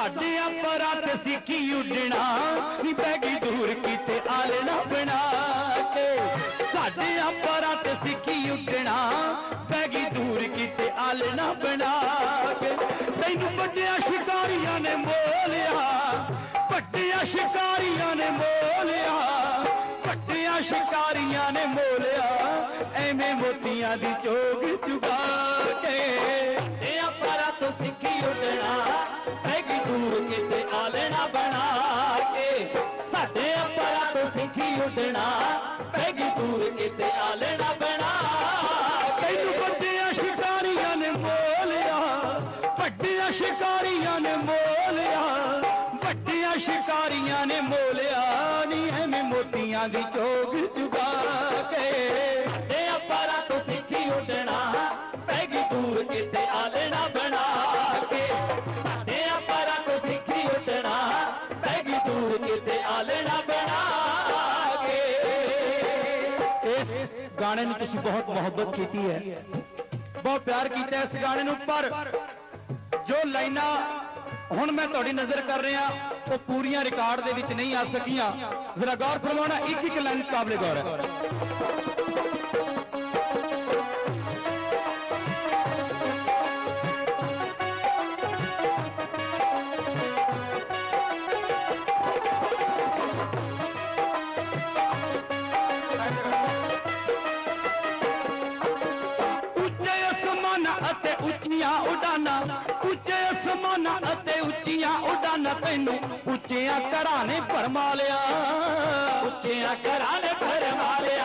ਸਾਡੇ ਪਰਾਂ ਤੇ ਸਿੱਖੀ ਉੱਡਣਾ। ਨੀ ਪੈ ਗਈ ਦੂਰ ਕਿਤੇ ਆਲਣਾ ਬਣਾ ਕੇ। ਸਾਡੇ ਪਰਾਂ ਤੇ ਸਿੱਖੀ ਉੱਡਣਾ। ਪੈ ਗਈ ਦੂਰ ਕਿਤੇ ਆਲਣਾ ਬਣਾ ਕੇ। ਤੈਨੂੰ ਵੱਡਿਆ ਸ਼ਿਕਾਰੀਆਂ ਨੇ ਮੋਲਿਆ। ਵੱਡਿਆ ਸ਼ਿਕਾਰੀਆਂ ਨੇ ਮੋਲਿਆ। ਵੱਡਿਆ ਸ਼ਿਕਾਰੀਆਂ ਨੇ ਮੋਲਿਆ। ਐਵੇਂ ਮੋਤੀਆਂ ਦੀ ਚੋਗ ਚੁਗਾ ਸਿੱਖੀ ਉੱਡਣਾ ਪੈਗੀ ਦੂਰ ਕਿਤੇ ਆਲਣਾ ਬਣਾ ਤੈਨੂੰ ਵੱਡਿਆ ਸ਼ਿਕਾਰੀਆਂ ਨੇ ਮੋਲਿਆ ਵੱਡਿਆ ਸ਼ਿਕਾਰੀਆਂ ਨੇ ਮੋਲਿਆ ਵੱਡਿਆ ਸ਼ਿਕਾਰੀਆਂ ਨੇ ਮੋਲਿਆ, ਨੀ ਐਵੇਂ ਮੋਤੀਆਂ ਦੀ ਚੋਗ ਚੁਗਾ ਕੇ। ਗਾਣੇ ਬਹੁਤ ਮੁਹੱਬਤ ਕੀਤੀ ਹੈ। ਬਹੁਤ ਪਿਆਰ ਕੀਤਾ ਇਸ ਗਾਣੇ ਨੂੰ, ਪਰ ਜੋ ਲਾਈਨਾਂ ਹੁਣ ਮੈਂ ਤੁਹਾਡੀ ਨਜ਼ਰ ਕਰ ਰਿਹਾ, ਉਹ ਪੂਰੀਆਂ ਰਿਕਾਰਡ ਦੇ ਵਿੱਚ ਨਹੀਂ ਆ ਸਕੀਆਂ। ਜ਼ਰਾ ਗੌਰ ਫਰਮਾਉਣਾ ਇੱਕ ਇੱਕ ਲਾਈਨ ਕਾਬਲੇ ਗੌਰ ਹੈ। ਉਡਾਨਾਂ ਤੈਨੂੰ ਉੱਚਿਆਂ ਘਰਾਂ ਨੇ ਭਰਮਾ ਲਿਆ ਉੱਚਿਆਂ ਘਰਾਂ ਨੇ ਭਰਮਾ ਲਿਆ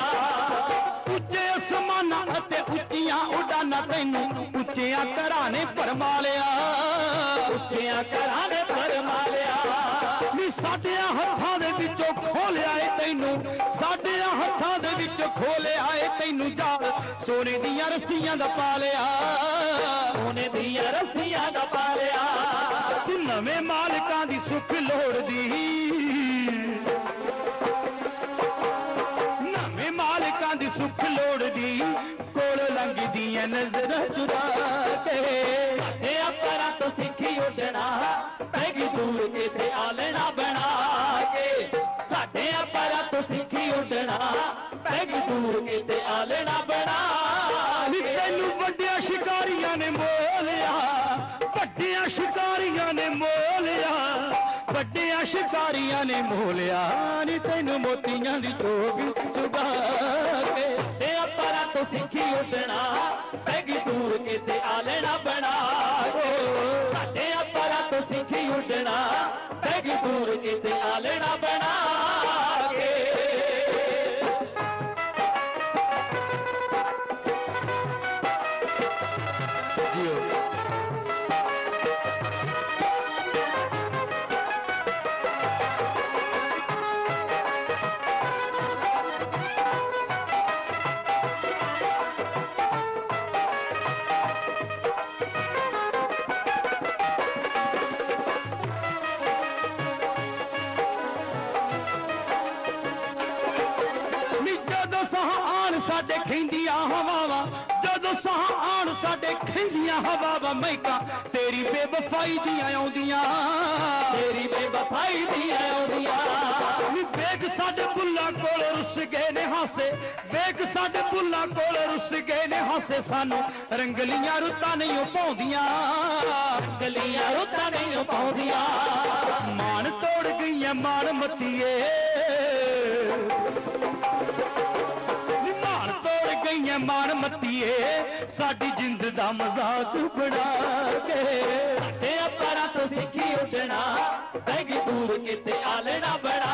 ਉੱਚੇ ਅਸਮਾਨਾਂ ਅਤੇ ਉੱਚੀਆਂ ਉਡਾਨਾਂ ਤੈਨੂੰ ਉੱਚਿਆਂ ਘਰਾਂ ਨੇ ਭਰਮਾ ਲਿਆ ਉੱਚਿਆਂ ਘਰਾਂ ਨੇ ਭਰਮਾ ਲਿਆ ਨੀ ਸਾਡਿਆਂ ਹੱਥਾਂ ਦੇ ਵਿੱਚੋਂ ਖੋਲਿਆ ਏ ਤੈਨੂੰ। ਸਾਡਿਆਂ ਹੱਥਾਂ ਦੇ ਵਿੱਚ ਖੋਲਿਆ ਏ ਤੈਨੂੰ ਜਾਲ। ਸੋਨੇ ਦੀਆਂ ਰੱਸੀਆਂ ਦਾ ਪਾ ਲਿਆ ਸੋਨੇ ਦੀਆਂ ਰੱਸੀਆਂ ਦਾ ਪਾ ਲਿਆ ਨਵੇਂ ਮਾਲਕਾਂ ਦੀ ਸੁੱਖ ਲੋੜਦੀ ਨਵੇਂ ਮਾਲਕਾਂ ਦੀ ਸੁੱਖ ਲੋੜਦੀ ਕੋਲ ਲੰਘਦੀਆਂ ਨਜ਼ਰਾਂ ਚੁਰਾ ਕੇ ਇਹ ਅਪਰਾਂ ਤੋਂ ਸਿੱਖੀ ਉੱਡਣਾ ਪੈਗੀ ਦੂਰ ਕਿਤੇ ਆਲਣਾ ਬਣਾ ਕੇ। ਸਾਡੇ ਅਪਰਾਂ ਤੋਂ ਸਿੱਖੀ ਉੱਡਣਾ ਪੈਗੀ ਦੂਰ ਕਿਤੇ ਆਲਣਾ ਬਣਾ ਤੈਨੂੰ ਵੱਡਿਆ ਸ਼ਿਕਾਰੀਆਂ ਨੇ ਬੋਲਿਆ ਵੱਡਿਆਂ ਸ਼ਿਕਾਰੀਆਂ ਨੇ ਮੋਲਿਆ, ਨੀ ਤੈਨੂੰ ਮੋਤੀਆਂ ਦੀ ਚੋਗ ਚੁਗਾ ਕੇ। ਤੇ ਅਪਰਾਂ ਤੋਂ ਸਿੱਖੀ ਉੱਡਣਾ ਜਦੋਂ ਸਾਹ ਆਣ ਸਾਡੇ ਖਿੰਦੀਆਂ ਹਵਾਵਾਂ ਜਦੋਂ ਸਾਹ ਆਣ ਸਾਡੇ ਖਿੰਦੀਆਂ ਹਵਾਵਾਂ ਮਹਿਕਾਂ, ਤੇਰੀ ਬੇਵਫਾਈ ਦੀਆਂ ਆਉਂਦੀਆਂ, ਤੇਰੀ ਬੇਵਫਾਈ ਦੀਆਂ ਆਉਂਦੀਆਂ। ਨੀ ਵੇਖ ਸਾਡੇ ਭੁੱਲਾਂ ਕੋਲ ਰੁੱਸ ਗਏ ਨੇ ਹਾਸੇ, ਵੇਖ ਸਾਡੇ ਭੁੱਲਾਂ ਕੋਲ ਰੁੱਸ ਗਏ ਨੇ ਹਾਸੇ, ਸਾਨੂੰ ਰੰਗਲੀਆਂ ਰੁੱਤਾਂ ਨਹੀਂ ਉਹ ਪਾਉਂਦੀਆਂ ਰੰਗਲੀਆਂ ਰੁੱਤਾਂ ਨਹੀਂ ਉਹ ਪਾਉਂਦੀਆਂ ਮਾਣ ਤੋੜ ਗਈਆਂ ਮਾਣ ਮੱਤੀਏ। ਨਿਮਾਨ ਤੋੜ ਗਈਆਂ ਮਾਨ ਮੱਤੀਏ, ਸਾਡੀ ਜਿੰਦ ਦਾ ਮਜ਼ਾਕ ਬਣਾ ਕੇ। ਤੇ ਅਪਰਾਂ ਤੋਂ ਸਿੱਖੀ ਉੱਡਣਾ ਬੈਗੀ ਦੂਰ ਕਿਤੇ ਆਲਣਾ ਬਣਾ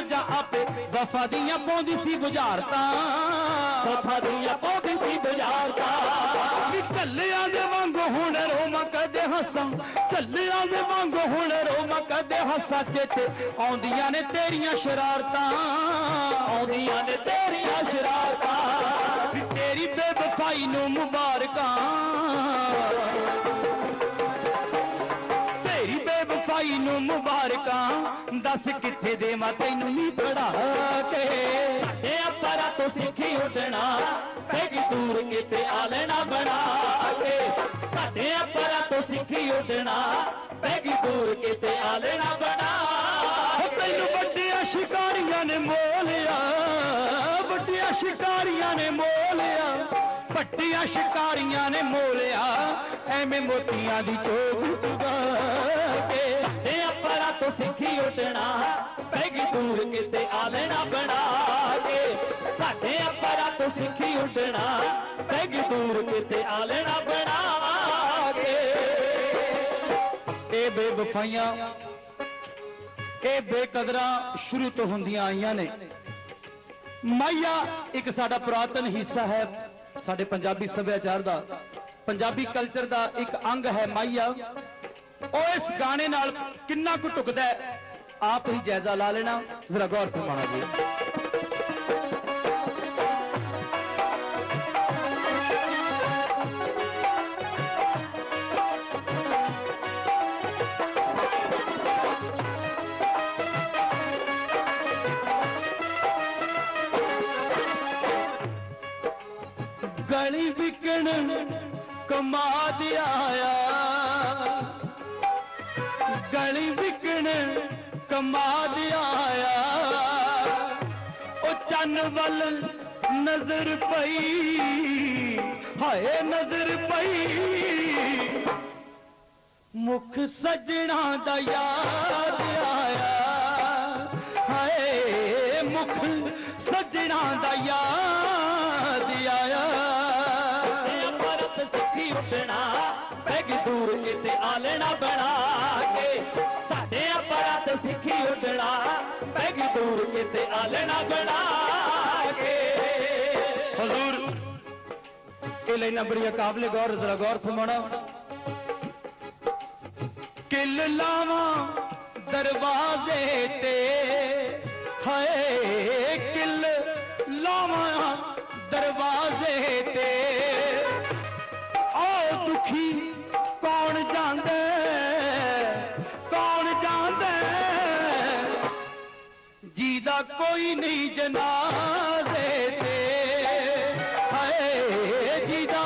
ਬੈਠ ਸੀ ਆਪੇ ਵਫਾ ਦੀਆਂ ਪਾਉਂਦੀ ਸੀ ਬੁਝਾਰਤਾਂ। ਵਫਾ ਦੀਆਂ ਪਾਉਂਦੀ ਸੀ ਬੁਝਾਰਤਾਂ। ਨੀ ਝੱਲਿਆਂ ਦੇ ਵਾਂਗੂ ਹੁਣ ਰੋਵਾਂ ਕਦੇ ਹੱਸਾਂ। ਝੱਲਿਆਂ ਦੇ ਵਾਂਗੂ ਹੁਣ ਰੋਵਾਂ ਕਦੇ ਹੱਸਾਂ। ਚੇਤੇ ਆਉਂਦੀਆਂ ਨੇ ਤੇਰੀਆਂ ਸ਼ਰਾਰਤਾਂ। ਆਉਂਦੀਆਂ ਨੇ ਤੇਰੀਆਂ ਸ਼ਰਾਰਤਾਂ। ਤੇਰੀ ਬੇਵਫਾਈ ਨੂੰ ਮੁਬਾਰਕਾਂ। ਤੈਨੂੰ ਮੁਬਾਰਕਾਂ। ਦੱਸ ਕਿੱਥੇ ਦੇਵਾਂ, ਤੈਨੂੰ ਨੀ ਫੜਾ ਕੇ। ਇਹ ਅਪਰਾ ਤੋਂ ਸਿੱਖੀ ਉੱਡਣਾ ਪੈਗੀ ਦੂਰ ਕਿਤੇ ਆਲਣਾ ਬਣਾ ਕੇ। ਸਾਡੇ ਅਪਰਾ ਤੋਂ ਸਿੱਖੀ ਉੱਡਣਾ ਪੈਗੀ ਦੂਰ ਕਿਤੇ ਆਲਣਾ ਬਣਾ ਉਹ ਤੈਨੂੰ ਵੱਡੀਆਂ ਸ਼ਿਕਾਰੀਆਂ ਨੇ ਮੋਲਿਆ, ਵੱਡੀਆਂ ਸ਼ਿਕਾਰੀਆਂ ਨੇ ਮੋਲਿਆ, ਵੱਡੀਆਂ ਸ਼ਿਕਾਰੀਆਂ ਨੇ ਮੋਲਿਆ, ਐਵੇਂ ਮੋਤੀਆਂ ਦੀ ਚੋਗ ਚੁਗਾ। ਤੋਂ ਸਿੱਖੀ ਉੱਡਣਾ ਪੈਗੀ ਦੂਰ ਕਿਤੇ ਆਲਣਾ ਬਣਾ ਕੇ। ਸਾਡੇ ਅਪਰਾ ਤੋਂ ਸਿੱਖੀ ਉੱਡਣਾ ਪੈਗੀ ਦੂਰ ਕਿਤੇ ਆਲਣਾ ਬਣਾ ਇਹ ਬੇਵਫਾਈਆਂ, ਇਹ ਬੇਕਦਰਾਂ ਸ਼ੁਰੂ ਤੋਂ ਹੁੰਦੀਆਂ ਆਈਆਂ ਨੇ। ਮਾਇਆ ਇੱਕ ਸਾਡਾ ਪੁਰਾਤਨ ਹਿੱਸਾ ਹੈ। ਸਾਡੇ ਪੰਜਾਬੀ ਸੱਭਿਆਚਾਰ ਦਾ, ਪੰਜਾਬੀ ਕਲਚਰ ਦਾ ਇੱਕ ਅੰਗ ਹੈ ਮਾਇਆ। ਉਹ ਇਸ ਗਾਣੇ ਨਾਲ ਕਿੰਨਾ ਕੁ ਟੁਕਦਾ ਆਪ ਹੀ ਜਾਇਜ਼ਾ ਲਾ ਲੈਣਾ, ਜ਼ਰਾ ਗੌਰ ਫਰਮਾਣਾ ਜੀ ਗਲੀ ਵਿਕਣ ਕਮਾ ਦਿਆ ਆਇਆ। ਗਲੀ ਵਿਕਣ ਕਮਾ ਦਿਆ ਉਹ ਚੰਨ ਵੱਲ ਨਜ਼ਰ ਪਈ, ਹਾਏ ਨਜ਼ਰ ਪਈ। ਮੁਖ ਸਜਣਾ ਦਾ ਯਾਦ ਆਇਆ। ਹਾਏ ਮੁਖ ਸਜਣਾ ਦਾ ਯਾਦ ਆਇਆ। ਅਮਰਤ ਸਿੱਖੀ ਉੱਠਣਾ ਪੈਗ ਦੂਰ ਕਿਤੇ ਆਲਣਾ ਬਣਾ ਕਿਤੇ ਆਲਣਾ ਬਣਾ ਕੇ। ਹਜ਼ੂਰ ਇਹ ਲੈਣਾ ਬੜੀਆਂ ਕਾਬਲੇ ਗੌਰ, ਜ਼ਰਾ ਗੌਰ ਫਰਮਾਉਣਾ ਕਿਲ ਲਾਵਾਂ ਦਰਵਾਜ਼ੇ ਤੇ, ਹਾਏ, ਕਿਲ ਲਾਵਾਂ ਜੀਦਾ ਕੋਈ ਨਹੀਂ ਜਨਾਜ਼ੇ ਤੇ। ਹਾਏ, ਜੀਦਾ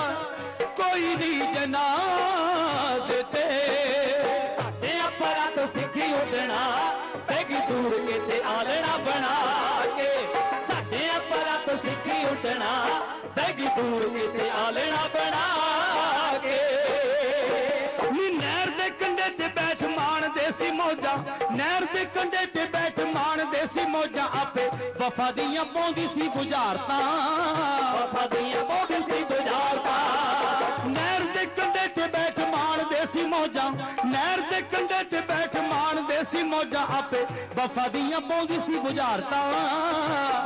ਕੋਈ ਨਹੀਂ ਜਨਾਜ਼ੇ ਤੇ। ਸਾਡੇ ਅਪਰਾ ਤੋਂ ਸਿੱਖੀ ਉੱਡਣਾ ਪੈਗੀ ਦੂਰ ਕਿਤੇ ਆਲਣਾ ਬਣਾ ਕੇ। ਸਾਡੇ ਅਪਰਾ ਤੋਂ ਸਿੱਖੀ ਉੱਡਣਾ ਪੈਗੀ ਦੂਰ ਕਿਤੇ ਆਲਣਾ ਬਣਾ ਮੌਜਾਂ। ਨਹਿਰ ਦੇ ਕੰਢੇ ਤੇ ਬੈਠ ਮਾਣਦੇ ਸੀ ਮੌਜਾਂ ਆਪੇ। ਵਫਾ ਦੀਆਂ ਪਾਉਂਦੀ ਸੀ ਬੁਝਾਰਤਾਂ। ਵਫਾ ਦੀਆਂ ਪਾਉਂਦੀ ਸੀ ਬੁਝਾਰਤਾਂ। ਨਹਿਰ ਦੇ ਕੰਢੇ ਤੇ ਬੈਠ ਮਾਣਦੇ ਸੀ ਮੌਜਾਂ। ਨਹਿਰ ਦੇ ਕੰਢੇ ਤੇ ਬੈਠ ਮਾਣਦੇ ਸੀ ਮੌਜਾਂ ਆਪੇ। ਵਫਾ ਦੀਆਂ ਪਾਉਂਦੀ ਸੀ ਬੁਝਾਰਤਾਂ।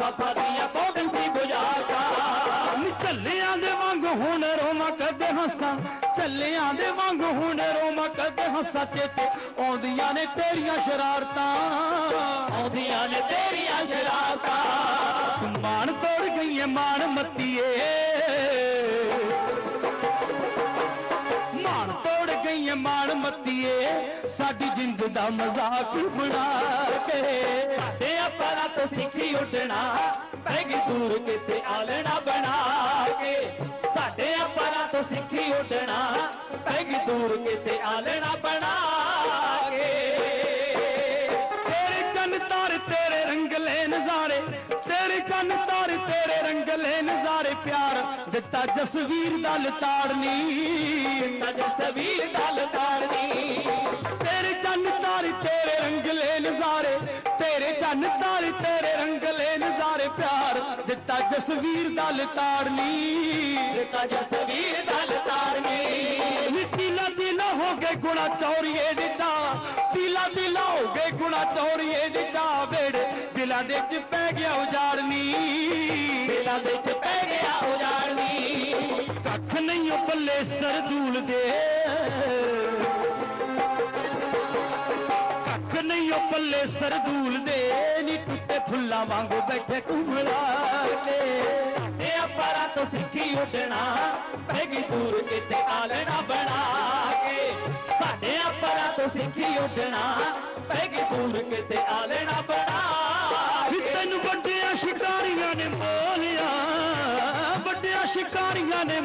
ਵਫਾ ਦੀਆਂ ਪਾਉਂਦੀ ਸੀ ਬੁਝਾਰਤਾਂ। ਨੀ ਝੱਲਿਆਂ ਦੇ ਵਾਂਗ ਹੁਣ ਰੋਵਾਂ ਕਦੇ ਹੱਸਾਂ। ਝੱਲਿਆਂ ਦੇ ਵਾਂਗ ਹੁਣ ਰੋਵਾਂ ਕਦੇ ਹੱਸਾਂ ਚੇਤੇ ਆਉਂਦੀਆਂ ਨੇ ਤੇਰੀਆਂ ਸ਼ਰਾਰਤਾਂ। ਆਉਂਦੀਆਂ ਨੇ ਤੇਰੀਆਂ ਸ਼ਰਾਰਤਾਂ। ਮਾਣ ਤੋੜ ਗਈਏ ਮਾਣ ਮੱਤੀਏ। ਮਾਣ ਤੋੜ ਗਈਏ ਮਾਣ ਮੱਤੀਏ। ਸਾਡੀ ਜਿੰਦ ਦਾ ਮਜ਼ਾਕ ਬਣਾ ਕੇ। ਸਾਡੇ ਅਪਰਾ ਤੋਂ ਸਿੱਖੀ ਉੱਡਣਾ। ਪੈਗੀ ਦੂਰ ਕਿਤੇ ਆਲਣਾ ਬਣਾ ਦਿੱਤਾ ਜਸਵੀਰ ਦਾ ਲਤਾੜਨੀ। ਦਿੱਤਾ ਜਸਵੀਰ ਦਾ ਲਤਾੜਨੀ। ਤੇਰੇ ਚੰਨ ਤਾਰ ਤੇਰੇ ਰੰਗਲੇ ਨਜ਼ਾਰੇ। ਤੇਰੇ ਚੰਨ ਤਾਰ ਤੇਰੇ ਰੰਗਲੇ ਨਜ਼ਾਰੇ। ਪਿਆਰ ਦਿੱਤਾ ਜਸਵੀਰ ਦਾ ਲਤਾੜਨੀ। ਦਿੱਤਾ ਜਸਵੀਰ ਦਾ ਲਤਾੜਨੀ। ਮਿੱਟੀਲਾ ਦਿਲਾ ਹੋ ਗਏ ਗੁਣਾ ਚੌਰੀਏ ਦਿੱਤਾ ਦਿਲਾ ਦਿਲਾ ਹੋ ਗਏ ਗੁਣਾ ਚੌਰੀਏ ਦਿੱਤਾ ਵੇੜੇ ਦਿਲਾਂ ਦੇ ਚ ਪੈ ਗਿਆ ਉਜਾੜਨੀ। ਦਿਲਾਂ ਦੇ ਚ ਪੱਲੇ ਸਰ ਝੂਲਦੇ ਨਹੀਂ ਉਹ ਪੱਲੇ ਸਰ ਝੂਲਦੇ ਨੀ ਟੁੱਟੇ ਫੁੱਲਾ ਵਾਂਗੂ ਬੈਠੇ ਕੁੰਗਲਾ ਸਿੱਖੀ ਉੱਡਣਾ ਪੈਗੀ ਬਣਾ ਸਾਡੇ ਆਪਰਾ ਤੋਂ ਸਿੱਖੀ ਉੱਡਣਾ ਪੈਗੀ ਦੂਰ ਕਿਤੇ ਆਲਣਾ ਬਣਾ ਤੈਨੂੰ ਵੱਡਿਆਂ ਸ਼ਿਕਾਰੀਆਂ ਨੇ ਮੋਲਿਆ ਵੱਡਿਆਂ ਸ਼ਿਕਾਰੀਆਂ ਨੇ